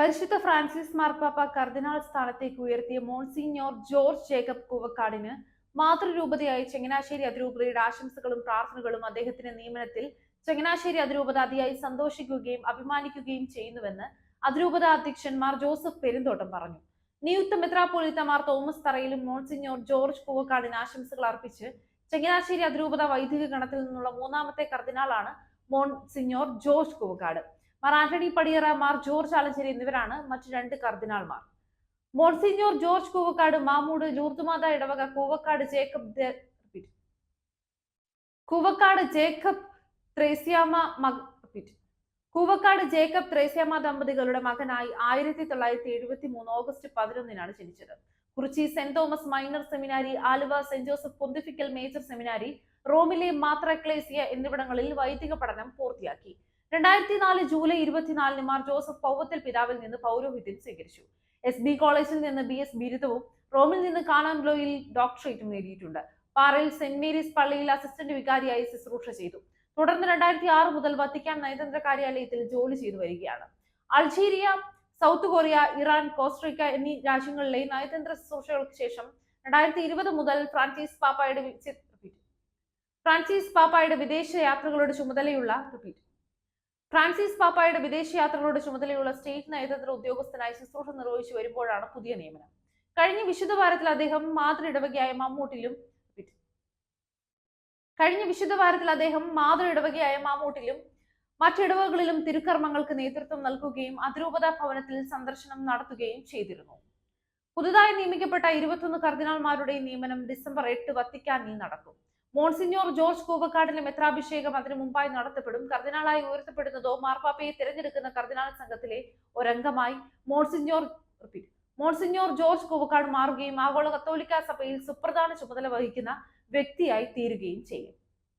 പരിശുദ്ധ ഫ്രാൻസിസ് മാർപ്പാപ്പ കർദിനാൾ സ്ഥാനത്തേക്ക് ഉയർത്തിയ മോൺസിഞ്ഞോർ ജോർജ് ജേക്കബ് കൂവക്കാടിന് മാതൃരൂപതയായി ചങ്ങനാശ്ശേരി അതിരൂപതയുടെ ആശംസകളും പ്രാർത്ഥനകളും അദ്ദേഹത്തിന്റെ നിയമനത്തിൽ ചങ്ങനാശ്ശേരി അതിരൂപത അതിയായി സന്തോഷിക്കുകയും അഭിമാനിക്കുകയും ചെയ്യുന്നുവെന്ന് അതിരൂപത അധ്യക്ഷൻ മാർ ജോസഫ് പെരുന്തോട്ടം പറഞ്ഞു. നിയുക്ത മെത്രാപ്പോലിത്ത മാർ തോമസ് തറയിലും മോൺസിഞ്ഞോർ ജോർജ് കൂവക്കാടിന് ആശംസകൾ അർപ്പിച്ച് ചങ്ങനാശ്ശേരി അതിരൂപത വൈദിക ഗണത്തിൽ നിന്നുള്ള മൂന്നാമത്തെ കർദിനാളാണ് monsignor George Koovakad. Antony Padiyara Mar George Alencherry എന്നിവരാണ് മറ്റു രണ്ട് കർദിനാൾമാർ. മോൺസിഞ്ഞോർ ജോർജ് കൂവക്കാട് മാമൂട് ലൂർത്തുമാത ഇടവക Koovakad Jacob. Koovakad Jacob Thresiamma Koovakad Jacob Thresiamma ദമ്പതികളുടെ മകനായി ആയിരത്തി തൊള്ളായിരത്തി എഴുപത്തി മൂന്ന് ഓഗസ്റ്റ് പതിനൊന്നിനാണ് ജനിച്ചത്. Kurichi saint Thomas minor seminary Aluva saint Joseph pontifical major seminary റോമിലെ മാത്ര എക്ലേസിയ എന്നിവിടങ്ങളിൽ വൈദിക പഠനം പൂർത്തിയാക്കി. രണ്ടായിരത്തി നാല് ജൂലൈ ഇരുപത്തിനാലിന് മാർ ജോസഫ് പൗവത്തിൽ പിതാവിൽ നിന്ന് പൗരോഹിത്യം സ്വീകരിച്ചു. എസ് ബി കോളേജിൽ നിന്ന് ബി എസ് ബിരുദവും റോമിൽ നിന്ന് കാനാൻബ്ലോയിൽ ഡോക്ടറേറ്റും നേടിയിട്ടുണ്ട്. പാറയിൽ സെന്റ് മേരീസ് പള്ളിയിൽ അസിസ്റ്റന്റ് വികാരിയായി ശുശ്രൂഷ ചെയ്തു. തുടർന്ന് രണ്ടായിരത്തി ആറ് മുതൽ വത്തിക്കാൻ നയതന്ത്ര കാര്യാലയത്തിൽ ജോലി ചെയ്തു വരികയാണ്. Algeria South Korea Iran Costa Rica എന്നീ രാജ്യങ്ങളിലെ നയതന്ത്ര ശുശ്രൂഷകൾക്ക് ശേഷം രണ്ടായിരത്തി ഇരുപത് മുതൽ ഫ്രാൻസിസ് പാപ്പായുടെ ഫ്രാൻസിസ് പാപ്പായുടെ വിദേശ യാത്രകളുടെ ചുമതലയുള്ള റിപ്പീറ്റ് ഫ്രാൻസിസ് പാപ്പായുടെ വിദേശ യാത്രകളുടെ ചുമതലയുള്ള സ്റ്റേറ്റ് നയതന്ത്ര ഉദ്യോഗസ്ഥനായി ശുശ്രൂഷ നിർവഹിച്ചു വരുമ്പോഴാണ് പുതിയ നിയമനം. കഴിഞ്ഞ വിശുദ്ധ വാരത്തിൽ അദ്ദേഹം മാതൃ ഇടവകയായ മമ്മൂട്ടിലും കഴിഞ്ഞ വിശുദ്ധ വാരത്തിൽ അദ്ദേഹം മാതൃ ഇടവകയായ മാമൂട്ടിലും മറ്റിടവകളിലും തിരുക്കർമ്മങ്ങൾക്ക് നേതൃത്വം നൽകുകയും അതിരൂപത ഭവനത്തിൽ സന്ദർശനം നടത്തുകയും ചെയ്തിരുന്നു. പുതുതായി നിയമിക്കപ്പെട്ട ഇരുപത്തൊന്ന് കർദിനാൾമാരുടെ നിയമനം ഡിസംബർ എട്ട് വത്തിക്കാനിൽ നടക്കും. മോൺസിഞ്ഞോർ ജോർജ് കൂവക്കാടിന്റെ മെത്രാഭിഷേകം അതിനു മുമ്പായി നടത്തപ്പെടും. കർദിനാളായി ഉയർത്തപ്പെടുന്നതോ മാർപ്പാപ്പയെ തിരഞ്ഞെടുക്കുന്ന കർദിനാൾ സംഘത്തിലെ ഒരംഗമായി Monsignor repeat Monsignor George Koovakad മാറുകയും ആഗോള കത്തോലിക്ക സഭയിൽ സുപ്രധാന ചുമതല വഹിക്കുന്ന വ്യക്തിയായി തീരുകയും ചെയ്യും.